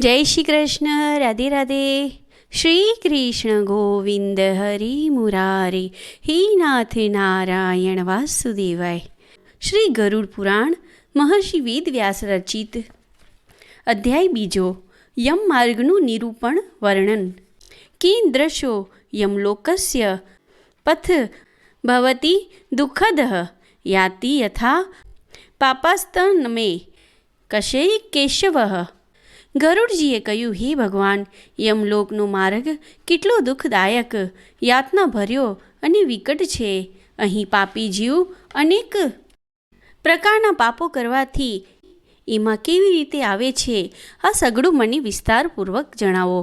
જય શ્રી કૃષ્ણ, રાધે રાધે. શ્રી કૃષ્ણ ગોવિંદ હરિ મુરારી, હે નાથ નારાયણ વાસુદેવાય. શ્રી ગરુડ પુરાણ, મહર્ષિ વેદ વ્યાસ રચિત. અધ્યાય બીજો, યમ માર્ગનું નિરૂપણ વર્ણન. કેન્દ્રશો યમલોકસ્ય પથ, ભવતી દુઃખદ, યાતિ યથા, પાપાસ્તનમે, કશે કેશવ. ગરુડજીએ કહ્યું, હે ભગવાન, યમલોકનો માર્ગ કેટલો દુઃખદાયક. યાતના ભર્યો અને વિકટ છે. અહીં પાપી જીવ અનેક પ્રકારના પાપો કરવાથી એમાં કેવી રીતે આવે છે, આ સગડું મને વિસ્તારપૂર્વક જણાવો.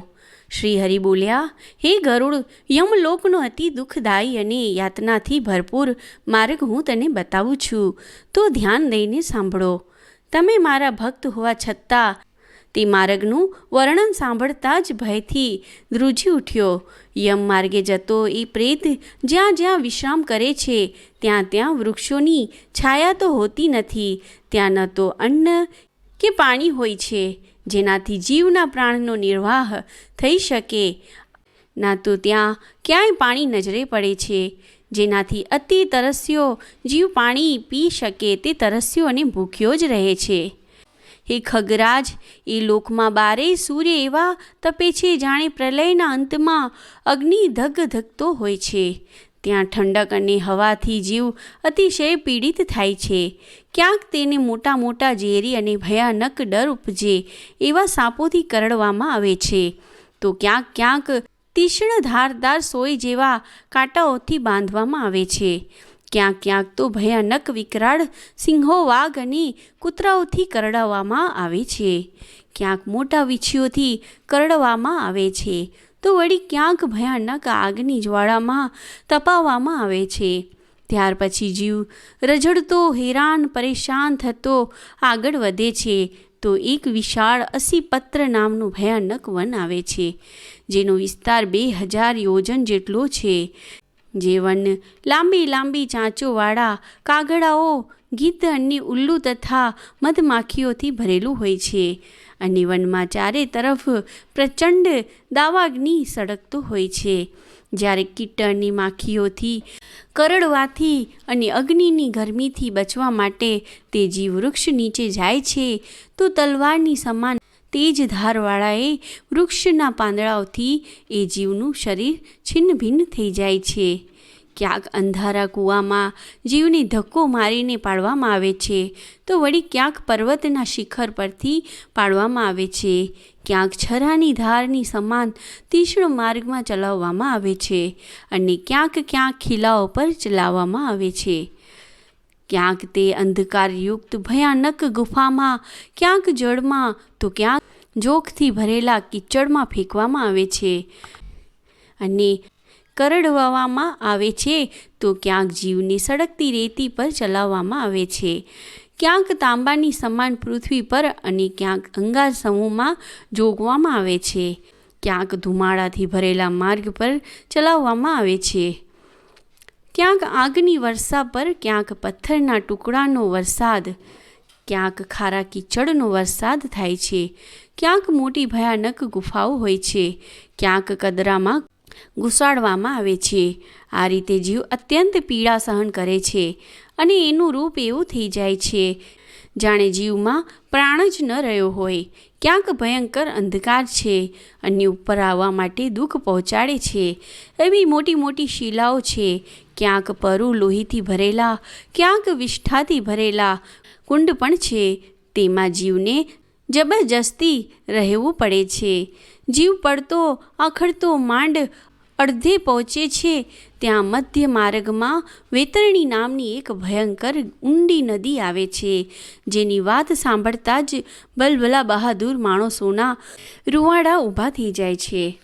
શ્રી હરિ બોલ્યા, હે ગરુડ, યમલોકનો અતિ દુઃખદાયી અને યાતનાથી ભરપૂર માર્ગ હું તને બતાવું છું. તો ધ્યાન દઈને સાંભળો. તમે મારા ભક્ત હોવા છતાં તે માર્ગનું વર્ણન સાંભળતા જ ભયથી ધ્રુજી ઉઠ્યો. યમ માર્ગે જતો એ પ્રેત જ્યાં જ્યાં વિશ્રામ કરે છે, ત્યાં ત્યાં વૃક્ષોની છાયા તો હોતી નથી. ત્યાં ન તો અન્ન કે પાણી હોય છે, જેનાથી જીવના પ્રાણનો નિર્વાહ થઈ શકે. ના તો ત્યાં ક્યાંય પાણી નજરે પડે છે, જેનાથી અતિ તરસ્યો જીવ પાણી પી શકે તે તરસ્યો અને ભૂખ્યો જ રહે છે. હે ખગરાજ, એ લોકમાં બારેય સૂર્ય એવા તપે છે જાણે પ્રલયના અંતમાં અગ્નિ ધગ ધગતો હોય છે. ત્યાં ઠંડક અને હવાથી જીવ અતિશય પીડિત થાય છે. ક્યાંક તેને મોટા મોટા ઝેરી અને ભયાનક ડર ઉપજે એવા સાપોથી કરડવામાં આવે છે. તો ક્યાંક ક્યાંક તીક્ષ્ણ ધારદાર સોય જેવા કાંટાઓથી બાંધવામાં આવે છે. ક્યાંક ક્યાંક તો ભયાનક વિકરાળ સિંહો વાઘ અને કૂતરાઓથી કરડાવવામાં આવે છે. ક્યાંક મોટા વીછીઓથી કરડવામાં આવે છે. તો વળી ક્યાંક ભયાનક આગની જ્વાળામાં તપાવવામાં આવે છે. ત્યાર પછી જીવ રઝળતો હેરાન, પરેશાન થતો આગળ વધે છે. તો એક વિશાળ અસીપત્ર નામનું ભયાનક વન આવે છે, જેનો વિસ્તાર બે હજાર યોજન જેટલો છે. જે વન લાંબી લાંબી ચાંચોવાળા કાગડાઓ ગીધ અને ઉલ્લુ તથા મધમાખીઓથી ભરેલું હોય છે અને વનમાં ચારે તરફ પ્રચંડ દાવાગ્નિ સળગતો હોય છે. જ્યારે કીટણની માખીઓથી, કરડવાથી અને અગ્નિની ગરમીથી બચવા માટે તે જીવ વૃક્ષ નીચે જાય છે, તો તલવારની સમાન તેજ ધારવાળાએ વૃક્ષના પાંદડાઓથી એ જીવનું શરીર છિન્નભિન્ન થઈ જાય છે. ક્યાંક અંધારા કૂવામાં જીવને ધક્કો મારીને પાડવામાં આવે છે, તો વળી ક્યાંક પર્વતના શિખર પરથી પાડવામાં આવે છે. ક્યાંક છરાની ધારની સમાન તીક્ષ્ણ માર્ગમાં ચલાવવામાં આવે છે અને ક્યાંક ક્યાંક ખીલાઓ પર ચલાવવામાં આવે છે. ક્યાંક તે અંધકારયુક્ત, ભયાનક ગુફામાં, ક્યાંક જળમાં, તો ક્યાંક જોખથી ભરેલા કિચડમાં ફેંકવામાં આવે છે અને કરડવામાં આવે છે, તો ક્યાંક જીવને સળગતી રેતી પર ચલાવવામાં આવે છે. ક્યાંક તાંબાની સમાન પૃથ્વી પર અને ક્યાંક અંગાર સમૂહમાં જોગવામાં આવે છે. ક્યાંક ધુમાડાથી ભરેલા માર્ગ પર ચલાવવામાં આવે છે. ક્યાંક આગની વર્ષા પર, ક્યાંક પથ્થરના ટુકડાનો વરસાદ, ક્યાંક ખારા કીચડનો વરસાદ થાય છે. ક્યાંક મોટી ભયાનક ગુફાઓ હોય છે. ક્યાંક કદરામાં ઘુસાડવામાં આવે છે. આ રીતે જીવ અત્યંત પીડા સહન કરે છે અને એનું રૂપ એવું થઈ જાય છે. જાણે જીવમાં પ્રાણ જ ન રહ્યો હોય. ક્યાંક ભયંકર અંધકાર છે અને ઉપર આવવા માટે દુઃખ પહોંચાડે છે. એવી મોટી મોટી શિલાઓ છે. ક્યાંક પરુ લોહીથી ભરેલા, ક્યાંક વિષ્ઠાથી ભરેલા કુંડ પણ છે. તેમાં જીવને જબરજસ્તી રહેવું પડે છે. જીવ પડતો, આખડતો માંડ અડધે પહોંચે છે. ત્યાં મધ્ય માર્ગમાં વેતરણી નામની એક ભયંકર ઊંડી નદી આવે છે. જેની વાત સાંભળતા જ બલબલા બહાદુર માણસોના રૂવાડા ઊભા થઈ જાય છે.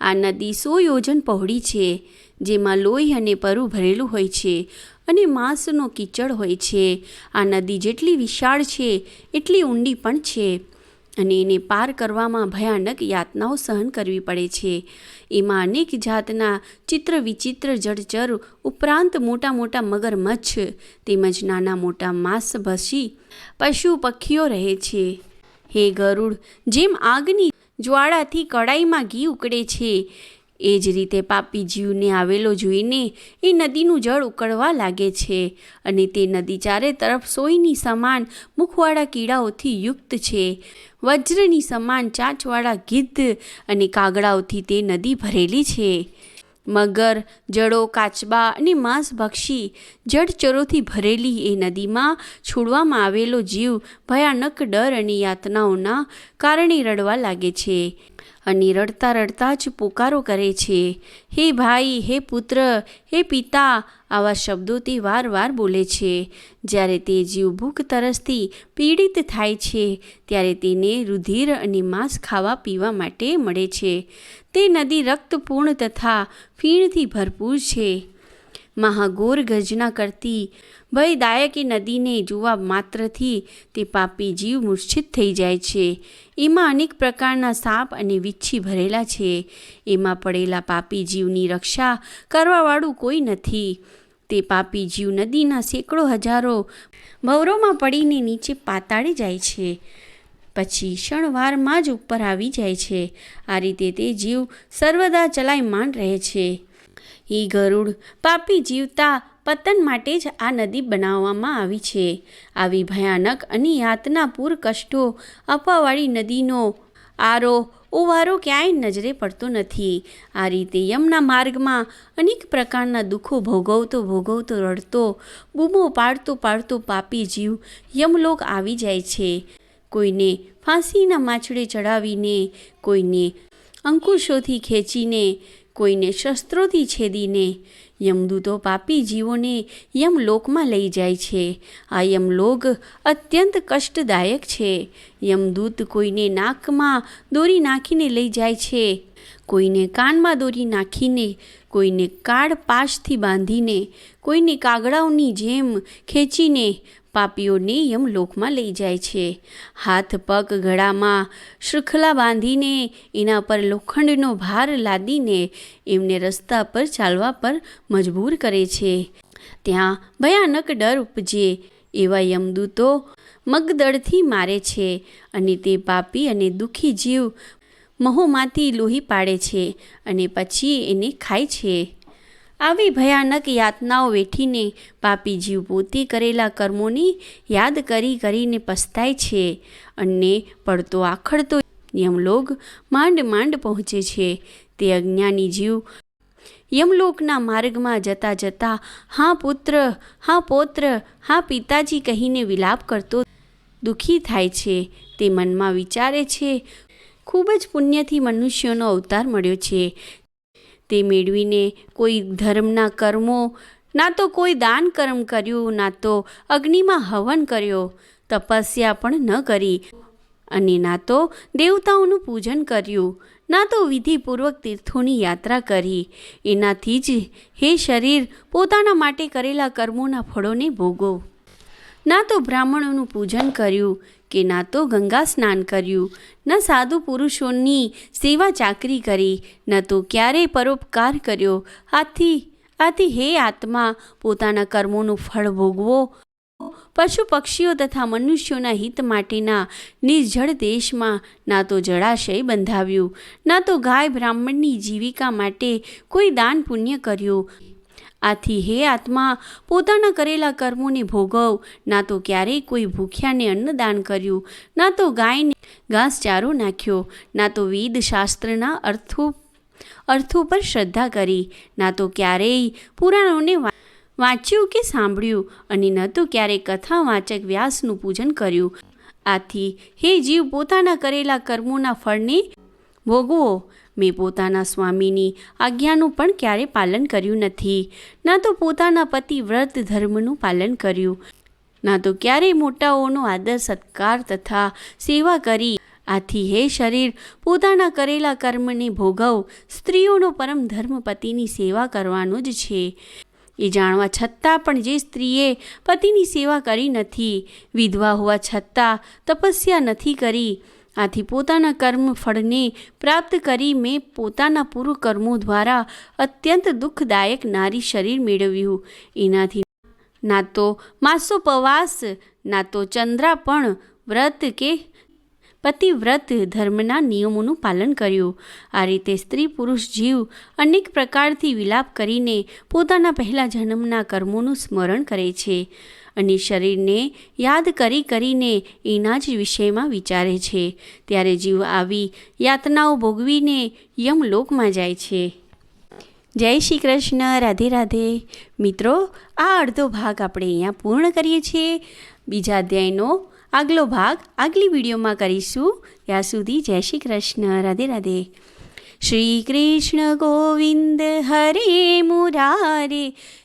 આ નદી સો યોજન પહોળી છે, જેમાં લોહી અને પરુ ભરેલું હોય છે અને માંસનો કીચડ હોય છે. આ નદી જેટલી વિશાળ છે, એટલી ઊંડી પણ છે. અને એને પાર કરવામાં ભયાનક યાતનાઓ સહન કરવી પડે છે. એમાં અનેક જાતના ચિત્ર વિચિત્ર જળચર, ઉપરાંત મોટા મોટા મગરમચ્છ, તેમજ નાના મોટા માંસભસી પશુ પક્ષીઓ રહે છે. હે ગરુડ, જેમ આગની જ્વાળાથી કડાઈમાં ઘી ઉકળે છે, એ જ રીતે પાપી જીવને આવેલો જોઈને એ નદીનું જળ ઉકળવા લાગે છે અને તે નદી ચારે તરફ સોયની સમાન મુખવાળા કીડાઓથી યુક્ત છે. વજ્રની સમાન ચાંચવાળા ગિદ્ધ અને કાગડાઓથી તે નદી ભરેલી છે. મગર, જડો, કાચબા અને માંસભક્ષી જળચરોથી ભરેલી એ નદીમાં છોડવામાં આવેલો જીવ ભયાનક ડર અને યાતનાઓના કારણે રડવા લાગે છે. અને રડતા રડતા જ પોકારો કરે છે. હે ભાઈ, હે પુત્ર, હે પિતા, આવા શબ્દોથી વારવાર બોલે છે. જ્યારે તે જીવ ભૂખ તરસથી પીડિત થાય છે, ત્યારે તેને રુધિર અને માંસ ખાવા પીવા માટે મળે છે. તે નદી રક્તપૂર્ણ તથા ફીણથી ભરપૂર છે. મહાઘોર ગર્જના કરતી. ભયદાયકી નદીને જોવા માત્રથી તે પાપી જીવ મૂર્છિત થઈ જાય છે. એમાં અનેક પ્રકારના સાપ અને વિચ્છી ભરેલા છે. એમાં પડેલા પાપી જીવની રક્ષા કરવાવાળું કોઈ નથી. તે પાપી જીવ નદીના સેંકડો હજારો ભવરોમાં પડીને નીચે પાતાળે જાય છે. પછી ક્ષણવારમાં જ ઉપર આવી જાય છે. આ રીતે તે જીવ સર્વદા ચલાયમાન રહે છે. એ ગરુડ પાપી જીવતા પતન માટે જ આ નદી બનાવવામાં આવી છે. આવી ભયાનક અને યાતનાપૂર કષ્ટો અપાવાળી નદીનો આરો ઓવારો ક્યાંય નજરે પડતો નથી. આ રીતે યમના માર્ગમાં અનેક પ્રકારના દુઃખો ભોગવતો ભોગવતો રડતો, બૂમો પાડતો પાડતો પાપી જીવ યમલોક આવી જાય છે. કોઈને ફાંસીના માછડે ચડાવીને કોઈને અંકુશોથી ખેંચીને કોઈને શસ્ત્રોથી છેદીને. યમદૂતો પાપી જીવોને યમલોકમાં લઈ જાય છે. આ યમલોક અત્યંત કષ્ટદાયક છે. યમદૂત કોઈને નાકમાં દોરી નાખીને લઈ જાય છે. કોઈને કાનમાં દોરી નાખીને, કોઈને કાળ પાશથી બાંધીને, કોઈને કાગડાઓની જેમ ખેંચીને પાપીઓને યમલોકમાં લઈ જાય છે. હાથ પગ ગળામાં શૃંખલા બાંધીને એના પર લોખંડનો ભાર લાદીને એમને રસ્તા પર ચાલવા પર મજબૂર કરે છે. ત્યાં ભયાનક ડર ઉપજે, એવા યમદૂતો મગદળથી મારે છે અને તે પાપી અને દુઃખી જીવ મહોમાંથી લોહી પાડે છે અને પછી એને ખાય છે. આવી ભયાનક યાતનાઓ વેઠીને પાપી જીવ પોતે કરેલા કર્મોની યાદ કરી કરીને પસ્તાય છે અને પડતો આખડતો યમલોક માંડ માંડ પહોંચે છે. તે અજ્ઞાની જીવ યમલોકના માર્ગમાં જતા જતા હા પુત્ર, હા પૌત્ર, હા પિતાજી કહીને વિલાપ કરતો દુઃખી થાય છે. તે મનમાં વિચારે છે ખૂબ જ પુણ્યથી મનુષ્યનો અવતાર મળ્યો છે. તે મેળવીને કોઈ ધર્મના કર્મો, ના તો કોઈ દાન કર્મ કર્યું, ના તો અગ્નિમાં હવન કર્યો, તપસ્યા પણ ન કરી અને ના તો દેવતાઓનું પૂજન કર્યું, ના તો વિધિપૂર્વક તીર્થોની યાત્રા કરી. એનાથી જ હે શરીર, પોતાના માટે કરેલા કર્મોના ફળોને ભોગવો ના તો બ્રાહ્મણોનું પૂજન કર્યું કે ના તો ગંગા સ્નાન કર્યું. ન સાધુ પુરુષોની સેવા ચાકરી કરી. ન તો ક્યારેય પરોપકાર કર્યો. આથી આથી હે આત્મા, પોતાના કર્મોનું ફળ ભોગવો. પશુ પક્ષીઓ તથા મનુષ્યોના હિત માટેના નિર્જળ દેશમાં ના તો જળાશય બંધાવ્યું. ના તો ગાય બ્રાહ્મણની જીવિકા માટે કોઈ દાન પુણ્ય કર્યું. આથી હે આત્મા, પોતાના કરેલા કર્મોને ભોગવ. ના તો ક્યારેય કોઈ ભૂખ્યાને અન્નદાન કર્યું, ના તો ગાયને ઘાસચારો નાખ્યો, ના તો વેદ શાસ્ત્રના અર્થો અર્થો પર શ્રદ્ધા કરી, ના તો ક્યારેય પુરાણોને વાંચ્યું કે સાંભળ્યું, અને ન તો ક્યારેય કથા વાચક વ્યાસનું પૂજન કર્યું. આથી હે જીવ, પોતાના કરેલા કર્મોના ફળને ભોગવો. મેં પોતાના સ્વામીની આજ્ઞાનું પણ ક્યારે પાલન કર્યું નથી. ના તો પોતાના પતિ વ્રત ધર્મનું પાલન કર્યું. ના તો ક્યારેય મોટાઓનો આદર સત્કાર તથા સેવા કરી. આથી હે શરીર, પોતાના કરેલા કર્મને ભોગવ. સ્ત્રીઓનો પરમ ધર્મ પતિની સેવા કરવાનો જ છે. એ જાણવા છતાં પણ જે સ્ત્રીએ પતિની સેવા કરી નથી, વિધવા હોવા છતાં તપસ્યા નથી કરી. આથી પોતાના કર્મ ફળને પ્રાપ્ત કરી મેં પોતાના પૂર્વ કર્મો દ્વારા અત્યંત દુઃખદાયક નારી શરીર મેળવ્યું. એનાથી ના તો માસોપવાસ, ના તો ચંદ્રા પણ વ્રત કે પતિવ્રત ધર્મના નિયમોનું પાલન કર્યું. આ રીતે સ્ત્રી પુરુષ જીવ અનેક પ્રકારથી વિલાપ કરીને પોતાના પહેલા જન્મના કર્મોનું સ્મરણ કરે છે. અને શરીરને યાદ કરી કરીને એના જ વિષયમાં વિચારે છે. ત્યારે જીવ આવી યાતનાઓ ભોગવીને યમલોકમાં જાય છે. જય શ્રી કૃષ્ણ, રાધે રાધે. મિત્રો, આ અડધો ભાગ આપણે અહીંયા પૂર્ણ કરીએ છીએ. બીજા અધ્યાયનો આગલો ભાગ આગલી વિડીયોમાં કરીશું. ત્યાં સુધી જય શ્રી કૃષ્ણ, રાધે રાધે. શ્રી કૃષ્ણ ગોવિંદ હરે મુરારે.